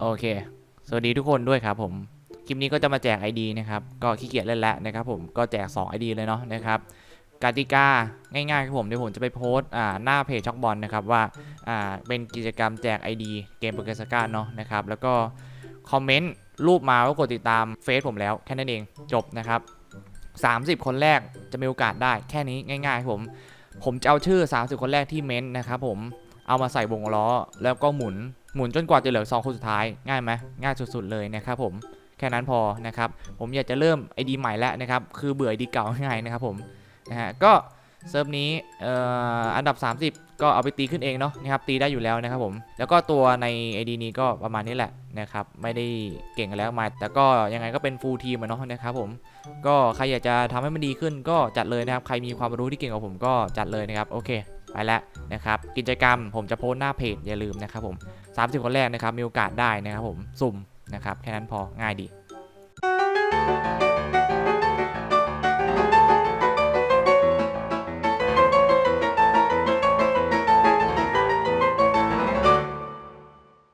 โอเค สวัสดีทุกคนด้วยครับผม คลิปนี้ก็จะมาแจก ID นะครับ ก็ขี้เกียจเล่นแล้วนะครับผมก็แจก 2 ID เลยเนาะนะครับกติกาง่ายๆครับผมเดี๋ยวผมจะไปโพสต์อ่าหน้าเพจช็อกบอลนะครับว่าอ่าเป็นกิจกรรมแจก ID เกมโปเกสก้าเนาะนะครับแล้วก็คอมเมนต์รูปมาว่ากดติดตามเฟซผมแล้วแค่นั้นเองจบนะครับ 30 คนแรกจะมีโอกาสได้แค่นี้ง่ายๆครับผม ผมจะเอาชื่อ 30 คนแรกที่เม้นต์นะครับผมเอามาใส่วงล้อแล้วก็หมุน หมุนจนกว่าจะเหลือ2คนสุดท้ายง่ายไหมง่ายสุดๆเลยนะครับผมแค่นั้นพอนะครับผมอยากจะเริ่ม ID ใหม่แล้วนะครับคือเบื่อ ID เก่าง่ายนะครับผมนะฮะก็เซิร์ฟนี้อ,อันดับ 30 ก็เอาไปตีขึ้นเองเนาะนะครับตีได้อยู่แล้วนะครับผมแล้วก็ตัวใน ID นี้ก็ประมาณนี้แหละนะครับไม่ได้เก่งแล้วมาแต่ก็ยังไงก็เป็นฟูลทีมอะเนาะนะครับผมก็ใครอยากจะทำให้มันดีขึ้นก็จัดเลยนะครับใครมีความรู้ที่เก่งกว่าผมก็จัดเลยนะครับโอเค ไปแล้วนะครับกิจกรรมผมจะโพสหน้าเพจอย่าลืมนะครับผม 30 คนแรกนะครับมีโอกาสได้นะครับผมสุ่มนะครับแค่นั้นพอง่ายดี